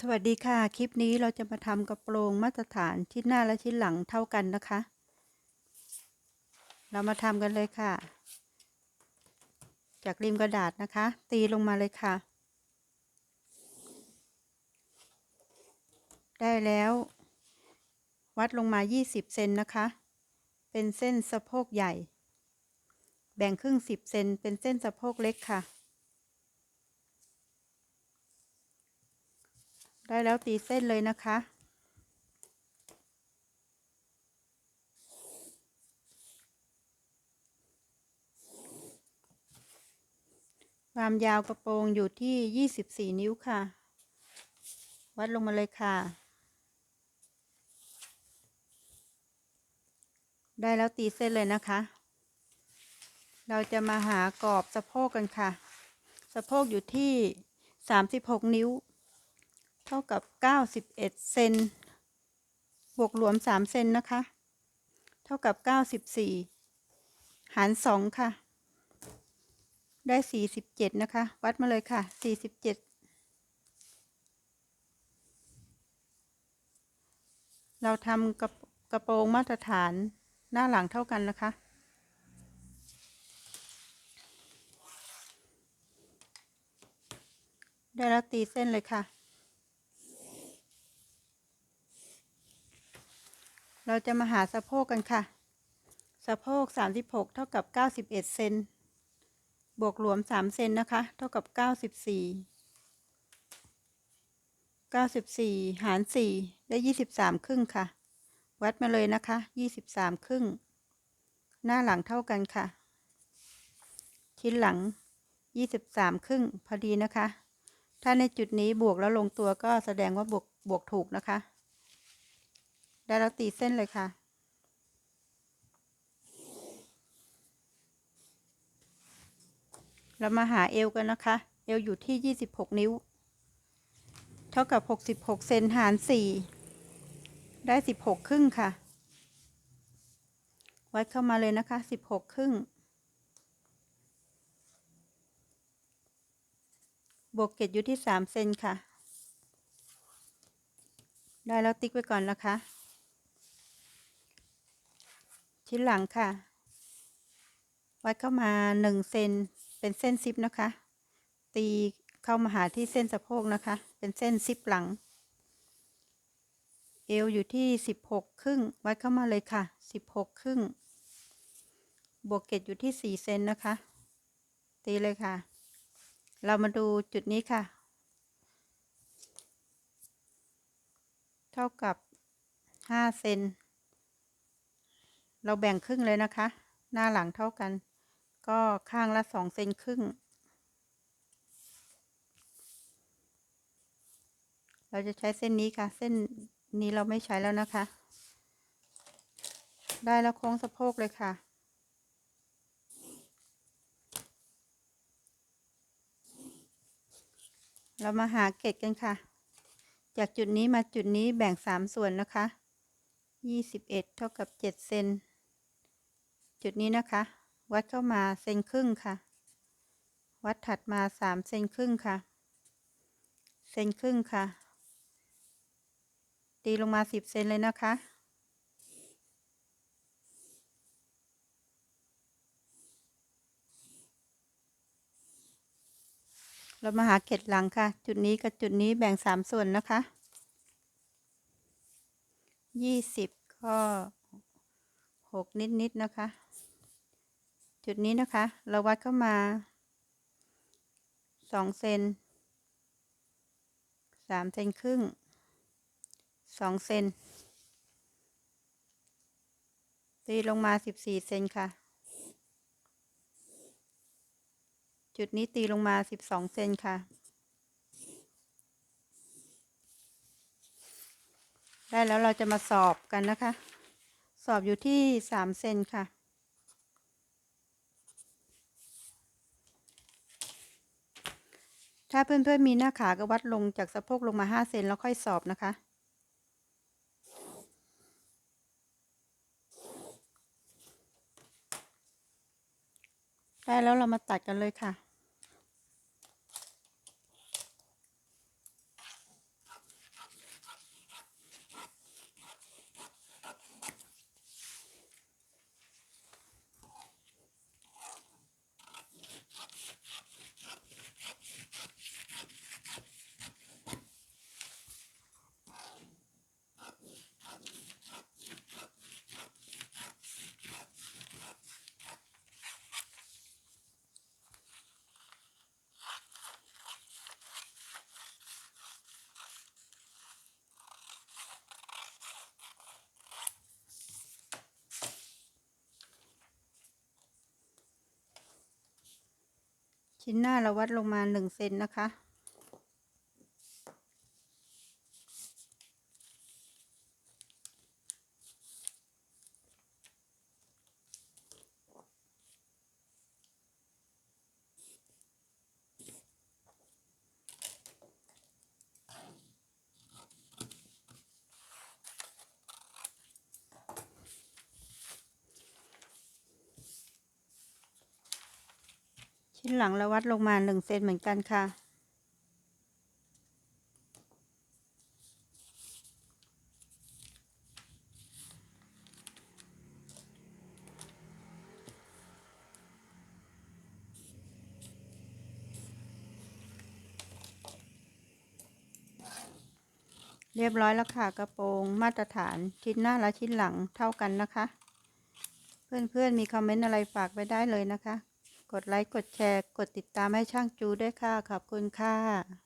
สวัสดีค่ะ คลิปนี้เราจะมาทำกระโปรงมาตรฐานชิ้นหน้าและชิ้นหลังเท่ากันนะคะ เรามาทำกันเลยค่ะ จากริมกระดาษนะคะ ตีลงมาเลยค่ะ ได้แล้ว วัดลงมา 20 เซนนะคะ เป็นเส้นสะโพกใหญ่ แบ่งครึ่ง 10 เซนเป็นเส้นสะโพกเล็กค่ะ ได้แล้วตีเส้นเลยนะคะ ความยาวกระโปรงอยู่ที่ 24 นิ้วค่ะ วัดลงมาเลยค่ะ ได้แล้วตีเส้นเลยนะคะ เราจะมาหากรอบสะโพกกันค่ะ สะโพกอยู่ที่ 36 นิ้ว เท่ากับ 91 เซน บวกรวม 3 เซนนะคะ เท่ากับ 94 หาร 2 ค่ะ ได้ 47 นะคะ วัดมาเลยค่ะ 47 เราทำกระกระโปรงมาตรฐานหน้าหลังเท่ากันนะคะได้แล้วตีเส้นเลยค่ะ เราจะมาหาสะโพกกันค่ะ สะโพก 36 เท่ากับ 91 เซน บวกรวม 3 เซนนะคะ เท่ากับ 94 94 หาร 4 ได้ 23 ครึ่งค่ะ วัดมาเลยนะคะ 23 ครึ่ง หน้าหลังเท่ากันค่ะ ชิ้นหลัง 23 ครึ่ง พอดีนะคะ ถ้าในจุดนี้บวกแล้วลงตัวก็แสดงว่าบวกบวกถูกนะคะ ได้แล้วตีเส้นเลยค่ะ เรามาหาเอวกันนะคะ เอวอยู่ที่ 26 นิ้ว เท่ากับ 66 เซนหาร 4 ได้ 16 ครึ่งค่ะ วัดเข้ามาเลยนะคะ 16 ครึ่ง บวกเกตอยู่ที่ 3 เซนค่ะได้แล้วติ๊กไว้ก่อนนะคะ ชิ้นหลังค่ะ วัดเข้ามา1เซนเป็นเส้นซิปนะคะ ตีเข้ามาหาที่เส้นสะโพกนะคะ เป็นเส้นซิปหลัง เอวอยู่ที่16ครึ่ง วัดเข้ามาเลยค่ะ16ครึ่ง บวกเกตอยู่ที่4เซนนะคะ ตีเลยค่ะ เรามาดูจุดนี้ค่ะ เท่ากับ5เซน เราแบ่งครึ่งเลยนะคะ หน้าหลังเท่ากัน ก็ข้างละ2เซนครึ่ง เราจะใช้เส้นนี้ค่ะ เส้นนี้เราไม่ใช้แล้วนะคะ ได้แล้วโค้งสะโพกเลยค่ะเรามาหาเกตกันค่ะ จากจุดนี้มาจุดนี้แบ่งสามส่วนนะคะยี่สิบเอ็ดเท่ากับเจ็ดเซน จุดนี้นะคะ วัดเข้ามาเซนครึ่งค่ะ วัดถัดมาสามเซนครึ่งค่ะ เซนครึ่งค่ะ ตีลงมาสิบเซนเลยนะคะเรามาหาเกตหลังค่ะ จุดนี้กับจุดนี้แบ่งสามส่วนนะคะยี่สิบก็หกนิดๆนนะคะ จุดนี้นะคะ เราวัดเข้ามาสองเซนสามเซนครึ่งสองเซนตีลงมาสิบสี่เซนค่ะ จุดนี้ตีลงมาสิบสองเซนค่ะ ได้แล้วเราจะมาสอบกันนะคะ สอบอยู่ที่สามเซนค่ะ ถ้าเพื่อนๆมีหน้าขาก็วัดลงจากสะโพกลงมาห้าเซนแล้วค่อยสอบนะคะ ได้แล้วเรามาตัดกันเลยค่ะ ชิ้นหน้าเราวัดลงมาหนึ่งเซนนะคะ ชิ้นหลังเราวัดลงมาหนึ่งเซนเหมือนกันค่ะ เรียบร้อยแล้วค่ะกระโปรงมาตรฐานชิ้นหน้าและชิ้นหลังเท่ากันนะคะ เพื่อนๆมีคอมเมนต์อะไรฝากไว้ได้เลยนะคะ กดไลค์ กดแชร์ กดติดตามให้ช่างจูด้วยค่ะ ขอบคุณค่ะ